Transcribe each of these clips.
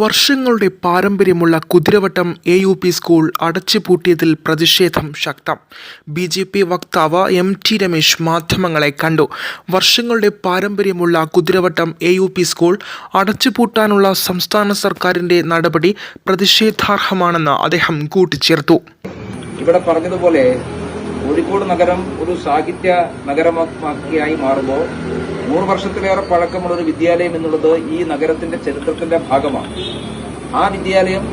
വർഷങ്ങളുടെ പാരമ്പര്യമുള്ള Kuthiravattom A U P school അടച്ചുപൂട്ടിയതിൽ പ്രതിഷേധം ശക്തം. ബി ജെ പി വക്താവ് എം ടി രമേശ് മാധ്യമങ്ങളെ കണ്ടു. വർഷങ്ങളുടെ പാരമ്പര്യമുള്ള Kuthiravattom A U P school അടച്ചുപൂട്ടാനുള്ള സംസ്ഥാന സർക്കാരിന്റെ നടപടി പ്രതിഷേധാർഹമാണെന്ന് അദ്ദേഹം കൂട്ടിച്ചേർത്തു. ഇവിടെ പറഞ്ഞതുപോലെ കോഴിക്കോട് നഗരം ഒരു സാഹിത്യ നഗരമാക്കിയായി മാറുമ്പോൾ നൂറ് വർഷത്തിലേറെ പഴക്കമുള്ള ഒരു വിദ്യാലയം എന്നുള്ളത് ഈ നഗരത്തിന്റെ ചരിത്രത്തിന്റെ ഭാഗമാണ്. ആ വിദ്യാലയം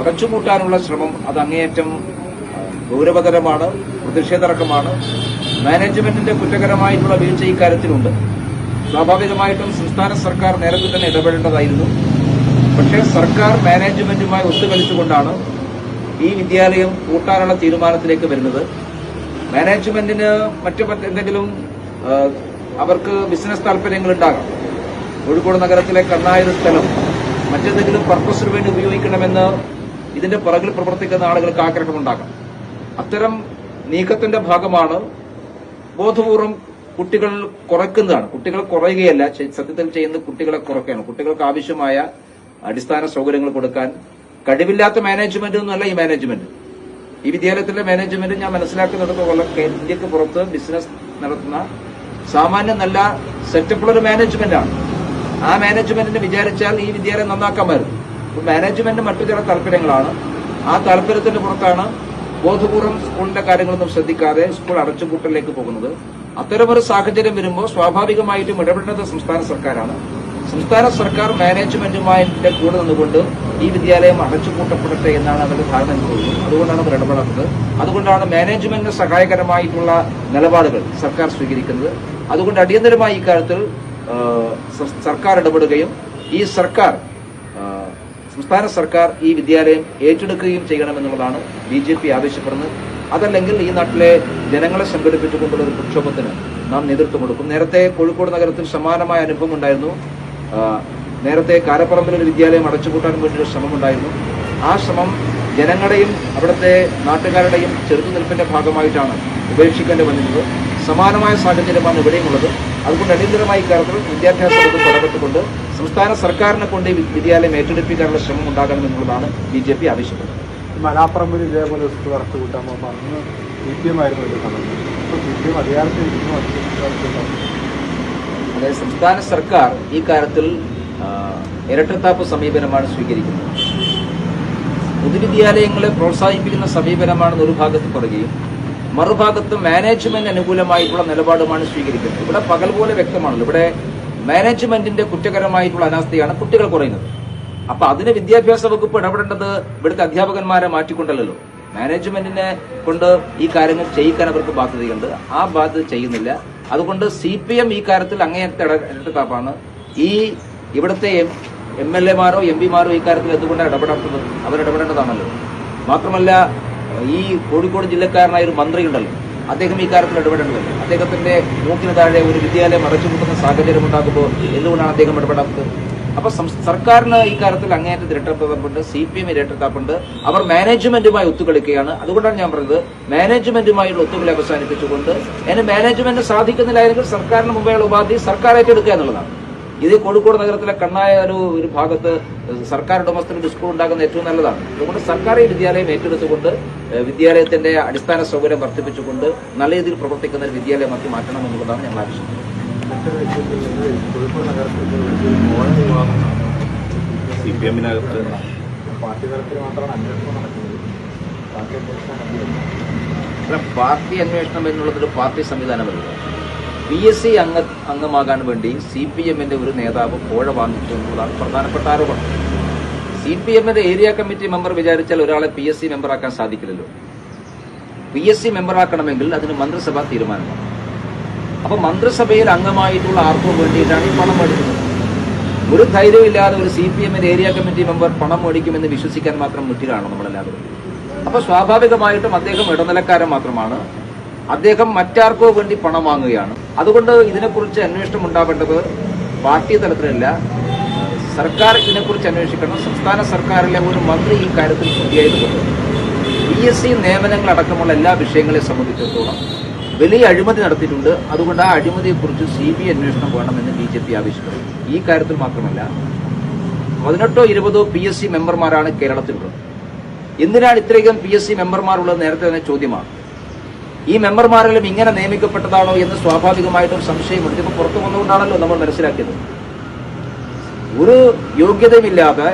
അടച്ചുപൂട്ടാനുള്ള ശ്രമം അത് അങ്ങേയറ്റം ഗൗരവതരമാണ് പ്രതിഷേധാർഹമാണ് മാനേജ്മെന്റിന്റെ കുറ്റകരമായിട്ടുള്ള വീഴ്ച ഇക്കാര്യത്തിലുണ്ട്. സ്വാഭാവികമായിട്ടും സംസ്ഥാന സർക്കാർ നേരത്തെ തന്നെ ഇടപെടേണ്ടതായിരുന്നു. പക്ഷേ സർക്കാർ മാനേജ്മെന്റുമായി ഒത്തുകളിച്ചുകൊണ്ടാണ് ഈ വിദ്യാലയം കൂട്ടാനുള്ള തീരുമാനത്തിലേക്ക് വരുന്നത്. മാനേജ്മെന്റിന് മറ്റു എന്തെങ്കിലും അവർക്ക് ബിസിനസ് താല്പര്യങ്ങൾ ഉണ്ടാകാം കോഴിക്കോട് നഗരത്തിലെ കണ്ണായൊരു സ്ഥലം മറ്റെന്തെങ്കിലും പർപ്പസിന് വേണ്ടി ഉപയോഗിക്കണമെന്ന് ഇതിന്റെ പുറകിൽ പ്രവർത്തിക്കുന്ന ആളുകൾക്ക് ആഗ്രഹമുണ്ടാകാം. അത്തരം നീക്കത്തിന്റെ ഭാഗമാണ് ബോധപൂർവം കുട്ടികൾ കുറയ്ക്കുന്നതാണ്. കുട്ടികൾ കുറയുകയല്ല സത്യത്തിൽ ചെയ്യുന്ന കുട്ടികളെ കുറയ്ക്കുകയാണ് കുട്ടികൾക്ക് ആവശ്യമായ അടിസ്ഥാന സൗകര്യങ്ങൾ കൊടുക്കാൻ കഴിവില്ലാത്ത മാനേജ്മെന്റ് ഒന്നുമല്ല ഈ മാനേജ്മെന്റ് ഈ വിദ്യാലയത്തിലെ മാനേജ്മെന്റ് ഞാൻ മനസ്സിലാക്കുന്നിടത്തോളം ഇന്ത്യയ്ക്ക് പുറത്ത് ബിസിനസ് നടത്തുന്ന സാമാന്യം നല്ല സെറ്റപ്പുള്ള ഒരു മാനേജ്മെന്റ് ആണ്. ആ മാനേജ്മെന്റിന് വിചാരിച്ചാൽ ഈ വിദ്യാലയം നന്നാക്കാമായിരുന്നു മാനേജ്മെന്റ് മറ്റു ചില താല്പര്യങ്ങളാണ്. ആ താല്പര്യത്തിന്റെ പുറത്താണ് ബോധപൂർവം സ്കൂളിന്റെ കാര്യങ്ങളൊന്നും ശ്രദ്ധിക്കാതെ സ്കൂൾ അടച്ചുപൂട്ടലിലേക്ക് പോകുന്നത്. അത്തരമൊരു സാഹചര്യം വരുമ്പോൾ സ്വാഭാവികമായിട്ടും ഇടപെടേണ്ടത് സംസ്ഥാന സർക്കാരാണ്. സംസ്ഥാന സർക്കാർ മാനേജ്മെന്റുമായിട്ട് കൂടെ നിന്നുകൊണ്ട് ഈ വിദ്യാലയം അടച്ചുപൂട്ടപ്പെടട്ടെ എന്നാണ് അവരുടെ ധാരണ എന്ന് അതുകൊണ്ടാണ് അവർ ഇടപെടുന്നത് അതുകൊണ്ടാണ് മാനേജ്മെന്റിന് സഹായകരമായിട്ടുള്ള നിലപാടുകൾ സർക്കാർ സ്വീകരിക്കുന്നത്. അതുകൊണ്ട് അടിയന്തരമായി ഇക്കാര്യത്തിൽ സർക്കാർ ഇടപെടുകയും ഈ സർക്കാർ സംസ്ഥാന സർക്കാർ ഈ വിദ്യാലയം ഏറ്റെടുക്കുകയും ചെയ്യണമെന്നുള്ളതാണ് ബി ജെ പി ആവശ്യപ്പെടുന്നത്. അതല്ലെങ്കിൽ ഈ നാട്ടിലെ ജനങ്ങളെ സംഘടിപ്പിച്ചുകൊണ്ടുള്ള ഒരു പ്രക്ഷോഭത്തിന് നാം നേതൃത്വം കൊടുക്കും. നേരത്തെ കോഴിക്കോട് നഗരത്തിൽ സമാനമായ അനുഭവം ഉണ്ടായിരുന്നു. നേരത്തെ കാരപ്പറമ്പിൽ ഒരു വിദ്യാലയം അടച്ചുപൂട്ടാൻ വേണ്ടി ശ്രമമുണ്ടായിരുന്നു. ആ ശ്രമം ജനങ്ങളുടെയും അവിടുത്തെ നാട്ടുകാരുടെയും ചെറുത്തുനിൽപ്പിന്റെ ഭാഗമായിട്ടാണ് ഉപേക്ഷിക്കേണ്ടി വന്നിരുന്നത് സമാനമായ സാഹചര്യമാണ് ഇവിടെയുമുള്ളത്. അതുകൊണ്ട് അടിയന്തരമായി ഇക്കാര്യത്തിൽ വിദ്യാഭ്യാസ വകുപ്പ് ഇടപെട്ടുകൊണ്ട് സംസ്ഥാന സർക്കാരിനെ കൊണ്ട് വിദ്യാലയം ഏറ്റെടുപ്പിക്കാനുള്ള ശ്രമം ഉണ്ടാകണമെന്നുള്ളതാണ് ബി ജെ പി ആവശ്യപ്പെട്ടത് ഇതേപോലെ കൂട്ടാൻ പറഞ്ഞു അധികാരത്തിൽ അതായത് സംസ്ഥാന സർക്കാർ ഈ കാര്യത്തിൽ ഇരട്ടത്താപ്പ് സമീപനമാണ് സ്വീകരിക്കുന്നത്. പൊതുവിദ്യാലയങ്ങളെ പ്രോത്സാഹിപ്പിക്കുന്ന സമീപനമാണെന്ന് ഒരു ഭാഗത്ത് പറയുകയും മറുഭാഗത്ത് മാനേജ്മെന്റ് അനുകൂലമായിട്ടുള്ള നിലപാടുമാണ് സ്വീകരിക്കുന്നത്. ഇവിടെ പകൽ പോലെ വ്യക്തമാണല്ലോ. ഇവിടെ മാനേജ്മെന്റിന്റെ കുറ്റകരമായിട്ടുള്ള അനാസ്ഥയാണ് കുട്ടികൾ കുറയുന്നത്. അപ്പൊ അതിന് വിദ്യാഭ്യാസ വകുപ്പ് ഇടപെടേണ്ടത് ഇവിടുത്തെ അധ്യാപകന്മാരെ മാറ്റിക്കൊണ്ടല്ലോ മാനേജ്മെന്റിനെ കൊണ്ട് ഈ കാര്യങ്ങൾ ചെയ്യിക്കാൻ അവർക്ക് ബാധ്യതയുണ്ട്. ആ ബാധ്യത ചെയ്യുന്നില്ല. അതുകൊണ്ട് സി പി എം ഈ കാര്യത്തിൽ അങ്ങേയറ്റ ഇരട്ടത്താപ്പാണ് ഈ ഇവിടുത്തെ എം എൽ എമാരോ എം പിമാരോ ഈ കാര്യത്തിൽ എന്തുകൊണ്ടാണ് ഇടപെടേണ്ടത് അവർ ഇടപെടേണ്ടതാണല്ലോ മാത്രമല്ല ഈ കോഴിക്കോട് ജില്ലക്കാരനായ ഒരു മന്ത്രിയുണ്ടല്ലോ. അദ്ദേഹം ഈ കാര്യത്തിൽ ഇടപെടേണ്ടത് അദ്ദേഹത്തിന്റെ മൂക്കിന് താഴെ ഒരു വിദ്യാലയം അടച്ചു കൂട്ടുന്ന സാഹചര്യം ഉണ്ടാകുമ്പോൾ എന്തുകൊണ്ടാണ് അദ്ദേഹം ഇടപെടാത്തത്? അപ്പൊ സർക്കാരിന് ഈ കാര്യത്തിൽ അങ്ങേയറ്റം ഇരട്ടത്താപ്പുണ്ട് സി പി എം ഇരട്ടത്താപ്പുണ്ട് അവർ മാനേജ്മെന്റുമായി ഒത്തുകളിക്കുകയാണ്. അതുകൊണ്ടാണ് ഞാൻ പറഞ്ഞത് മാനേജ്മെന്റുമായുള്ള ഒത്തുകളി അവസാനിപ്പിച്ചുകൊണ്ട് അതിന് മാനേജ്മെന്റ് സാധിക്കുന്നില്ലായെങ്കിൽ സർക്കാരിന് മുമ്പേയുള്ള ഉപാധി സർക്കാർ ഏറ്റെടുക്കുക എന്നുള്ളതാണ്. ഇത് കോഴിക്കോട് നഗരത്തിലെ കണ്ണായ ഒരു ഒരു ഭാഗത്ത് സർക്കാർ ഉടമസ്ഥന് ഒരു സ്കൂൾ ഉണ്ടാകുന്ന ഏറ്റവും നല്ലതാണ്. അതുകൊണ്ട് സർക്കാർ ഈ വിദ്യാലയം ഏറ്റെടുത്തുകൊണ്ട് വിദ്യാലയത്തിന്റെ അടിസ്ഥാന സൗകര്യം വർദ്ധിപ്പിച്ചുകൊണ്ട് നല്ല രീതിയിൽ പ്രവർത്തിക്കുന്ന ഒരു വിദ്യാലയമാക്കി മാറ്റണം എന്നുള്ളതാണ് ഞങ്ങൾ ആവശ്യം. സി പി എമ്മിനകത്ത് പാർട്ടി തലത്തിൽ മാത്രമാണ് അന്വേഷണം നടക്കുന്നത് പാർട്ടി അന്വേഷണം പാർട്ടി അന്വേഷണം എന്നുള്ളതൊരു പാർട്ടി സംവിധാനമല്ല. പി എസ് സി അംഗ അംഗമാകാൻ വേണ്ടി സി പി എമ്മിന്റെ ഒരു നേതാവ് കോഴ വാങ്ങിച്ചു എന്നുള്ളതാണ് പ്രധാനപ്പെട്ട ആരോപണം. സി പി എമ്മിന്റെ ഏരിയ കമ്മിറ്റി മെമ്പർ വിചാരിച്ചാൽ ഒരാളെ പി എസ് സി മെമ്പറാക്കാൻ സാധിക്കില്ലല്ലോ. പി എസ് സി മെമ്പറാക്കണമെങ്കിൽ അതിന് മന്ത്രിസഭ തീരുമാനമാണ്. അപ്പൊ മന്ത്രിസഭയിൽ അംഗമായിട്ടുള്ള ആർക്കും വേണ്ടിയിട്ടാണ് ഈ പണം മേടിക്കുന്നത്. ഒരു ധൈര്യമില്ലാതെ ഒരു സി പി എമ്മിന്റെ ഏരിയ കമ്മിറ്റി മെമ്പർ പണം മേടിക്കുമെന്ന് വിശ്വസിക്കാൻ മാത്രം മുറ്റിലാണ് നമ്മളെല്ലാവരും. അപ്പൊ സ്വാഭാവികമായിട്ടും അദ്ദേഹം ഇടനിലക്കാരൻ മാത്രമാണ്. അദ്ദേഹം മറ്റാർക്കോ വേണ്ടി പണം വാങ്ങുകയാണ്. അതുകൊണ്ട് ഇതിനെക്കുറിച്ച് അന്വേഷണം ഉണ്ടാവേണ്ടത് പാർട്ടി തലത്തിലല്ല സർക്കാർ ഇതിനെക്കുറിച്ച് അന്വേഷിക്കണം. സംസ്ഥാന സർക്കാരിലെ ഒരു മന്ത്രി ഈ കാര്യത്തിൽ പ്രതിയായതുകൊണ്ട്. പി എസ് സി നിയമനങ്ങളടക്കമുള്ള എല്ലാ വിഷയങ്ങളെ സംബന്ധിച്ചിടത്തോളം വലിയ അഴിമതി നടത്തിയിട്ടുണ്ട്. അതുകൊണ്ട് ആ അഴിമതിയെക്കുറിച്ച് സി ബി അന്വേഷണം വേണമെന്ന് ബി ജെ പി ആവശ്യപ്പെടും ഈ കാര്യത്തിൽ മാത്രമല്ല പതിനെട്ടോ ഇരുപതോ പി എസ് സി മെമ്പർമാരാണ് കേരളത്തിലുള്ളത്. എന്തിനാണ് ഇത്രയധികം പി എസ് സി മെമ്പർമാരുള്ളത്? നേരത്തെ തന്നെ ചോദ്യമാണ്. ഈ മെമ്പർമാരെല്ലാം ഇങ്ങനെ നിയമിക്കപ്പെട്ടതാണോ എന്ന് സ്വാഭാവികമായിട്ടും സംശയമുണ്ട്. ഇപ്പോൾ പുറത്തു വന്നുകൊണ്ടാണല്ലോ നമ്മൾ മനസ്സിലാക്കിയത്. ഒരു യോഗ്യതയുമില്ലാതെ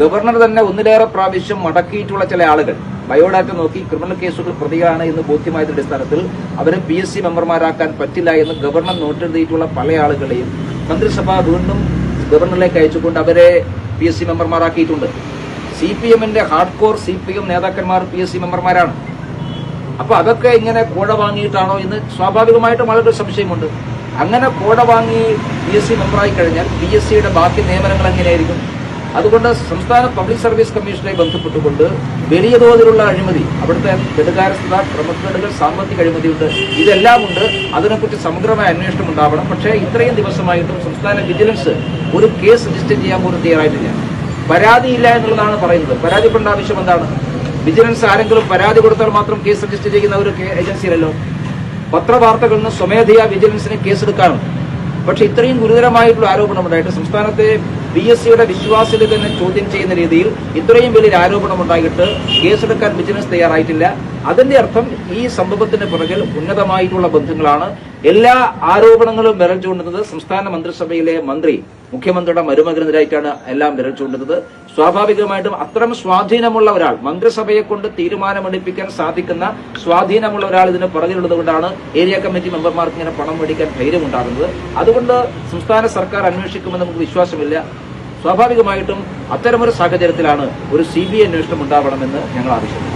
ഗവർണർ തന്നെ ഒന്നിലേറെ പ്രാവശ്യം മടക്കിയിട്ടുള്ള ചില ആളുകൾ. ബയോഡാറ്റ നോക്കി ക്രിമിനൽ കേസുകൾ പ്രതികളാണ് എന്ന് ബോധ്യമായതിന്റെ അടിസ്ഥാനത്തിൽ അവരെ പി എസ് സി മെമ്പർമാരാക്കാൻ പറ്റില്ല എന്ന് ഗവർണർ നോട്ടെഴുതിയിട്ടുള്ള പല ആളുകളെയും മന്ത്രിസഭ വീണ്ടും ഗവർണറിലേക്ക് അയച്ചുകൊണ്ട് അവരെ പി എസ് സി മെമ്പർമാരാക്കിയിട്ടുണ്ട്. സി പി എമ്മിന്റെ hard core C P M നേതാക്കന്മാർ പി എസ് സി മെമ്പർമാരാണ്. അപ്പൊ അതൊക്കെ ഇങ്ങനെ കോഴ വാങ്ങിയിട്ടാണോ എന്ന് സ്വാഭാവികമായിട്ടും ആളുകൾ സംശയമുണ്ട്. അങ്ങനെ കോട വാങ്ങി പി എസ് സി മെമ്പറായി കഴിഞ്ഞാൽ പി എസ് സിയുടെ ബാക്കി നിയമനങ്ങൾ എങ്ങനെയായിരിക്കും? അതുകൊണ്ട് സംസ്ഥാന പബ്ലിക് സർവീസ് കമ്മീഷനെ ബന്ധപ്പെട്ടുകൊണ്ട് വലിയ തോതിലുള്ള അഴിമതി അവിടുത്തെ ഗതകാരസ്ഥത ക്രമക്കേടുകൾ സാമ്പത്തിക അഴിമതിയുണ്ട്. ഇതെല്ലാം ഉണ്ട്. അതിനെക്കുറിച്ച് സമഗ്രമായ അന്വേഷണം ഉണ്ടാവണം. പക്ഷേ ഇത്രയും ദിവസമായിട്ടും സംസ്ഥാന വിജിലൻസ് ഒരു കേസ് രജിസ്റ്റർ ചെയ്യാൻ പോലും തയ്യാറായിട്ടില്ല. പരാതിയില്ല എന്നുള്ളതാണ് പറയുന്നത്. പരാതിപ്പെടേണ്ട ആവശ്യം എന്താണ്? വിജിലൻസ് ആരെങ്കിലും പരാതി കൊടുത്താൽ മാത്രം കേസ് രജിസ്റ്റർ ചെയ്യുന്ന ഒരു ഏജൻസിയല്ലോ പത്രവാർത്തകളിൽ നിന്ന് സ്വമേധയാ വിജിലൻസിന് കേസെടുക്കാനുണ്ട്. പക്ഷെ ഇത്രയും ഗുരുതരമായിട്ടുള്ള ആരോപണമുണ്ടായിട്ട് സംസ്ഥാനത്തെ ബി എസ് സിയുടെ വിശ്വാസ്യത തന്നെ ചോദ്യം ചെയ്യുന്ന രീതിയിൽ ഇത്രയും വലിയ വലിയൊരു ആരോപണമുണ്ടായിട്ട് കേസെടുക്കാൻ വിജിലൻസ് തയ്യാറായിട്ടില്ല. അതിന്റെ അർത്ഥം ഈ സംഭവത്തിന്റെ പുറകിൽ ഉന്നതമായിട്ടുള്ള ബന്ധങ്ങളാണ് എല്ലാ ആരോപണങ്ങളും വിരൽ ചൂണ്ടുന്നത് സംസ്ഥാന മന്ത്രിസഭയിലെ മന്ത്രി മുഖ്യമന്ത്രിയുടെ മരുമകനെതിരായിട്ടാണ് എല്ലാം വിരൽ ചൂണ്ടുന്നത് സ്വാഭാവികമായിട്ടും അത്തരം സ്വാധീനമുള്ള ഒരാൾ മന്ത്രിസഭയെ കൊണ്ട് തീരുമാനമെടുപ്പിക്കാൻ സാധിക്കുന്ന സ്വാധീനമുള്ള ഒരാൾ ഇതിന് പുറകിലുള്ളത് കൊണ്ടാണ് ഏരിയ കമ്മിറ്റി മെമ്പർമാർക്ക് ഇങ്ങനെ പണം മേടിക്കാൻ ധൈര്യമുണ്ടാകുന്നത്. അതുകൊണ്ട് സംസ്ഥാന സർക്കാർ അന്വേഷിക്കുമെന്ന് നമുക്ക് വിശ്വാസമില്ല. സ്വാഭാവികമായിട്ടും അത്തരമൊരു സാഹചര്യത്തിലാണ് ഒരു സി ബി ഐ അന്വേഷണം ഉണ്ടാവണമെന്ന് ഞങ്ങൾ ആവശ്യപ്പെടുന്നത്